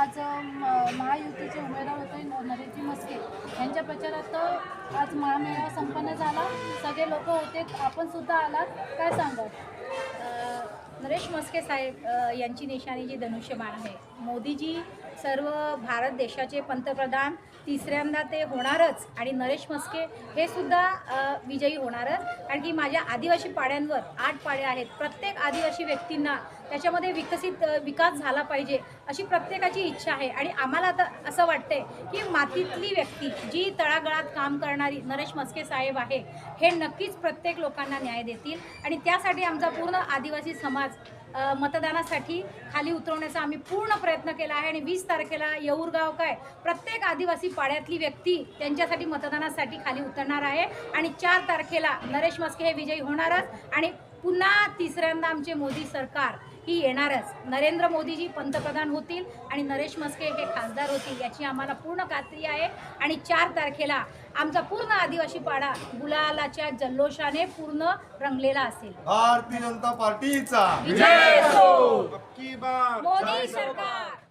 आज म- महायुतीचे उमेदवार होते न- मस्के यांच्या प्रचारात आज महामेळावा संपन्न झाला. सगळे लोक होते. आपण सुद्धा आलात. काय सांगाल? सुरेश नरेश मस्के साहेब यांची निशाणी जी धनुष्यबाण आहे. मोदीजी सर्व भारत देशाचे पंतप्रधान तिसऱ्यांदा ते होणारच आणि नरेश मस्के हे सुद्धा विजयी होणारच कारण की माझ्या आदिवासी पाड्यांवर आठ पाड्या आहेत. प्रत्येक आदिवासी व्यक्तींना त्याच्यामध्ये विकसित विकास झाला पाहिजे अशी प्रत्येकाची इच्छा आहे. आणि आम्हाला आता असं वाटतंय की मातीतली व्यक्ती जी तळागळात काम करणारी नरेश मस्के साहेब आहे हे नक्कीच प्रत्येक लोकांना न्याय देतील. आणि त्यासाठी आमचा पूर्ण आदिवासी समाज मतदानासाठी खाली उतरवण्याचा आम्ही पूर्ण प्रयत्न केला आहे. आणि वीस तारखेला येऊरगाव काय प्रत्येक आदिवासी पाड्यातली व्यक्ती त्यांच्यासाठी मतदानासाठी खाली उतरणार आहे. आणि चार तारखेला नरेश मस्के हे विजयी होणारच. आणि पुन्हा तिसऱ्यांदा आमचे मोदी सरकार ही येणारच. नरेंद्र मोदीजी पंतप्रधान होतील आणि नरेश मस्के हे खासदार होतील याची आम्हाला पूर्ण खात्री आहे. आणि चार तारखेला आमचा पूर्ण आदिवासी पाडा गुलालाच्या जल्लोषाने पूर्ण रंगलेला असेल. भारतीय जनता पार्टीचा. बार मोदी सरकार!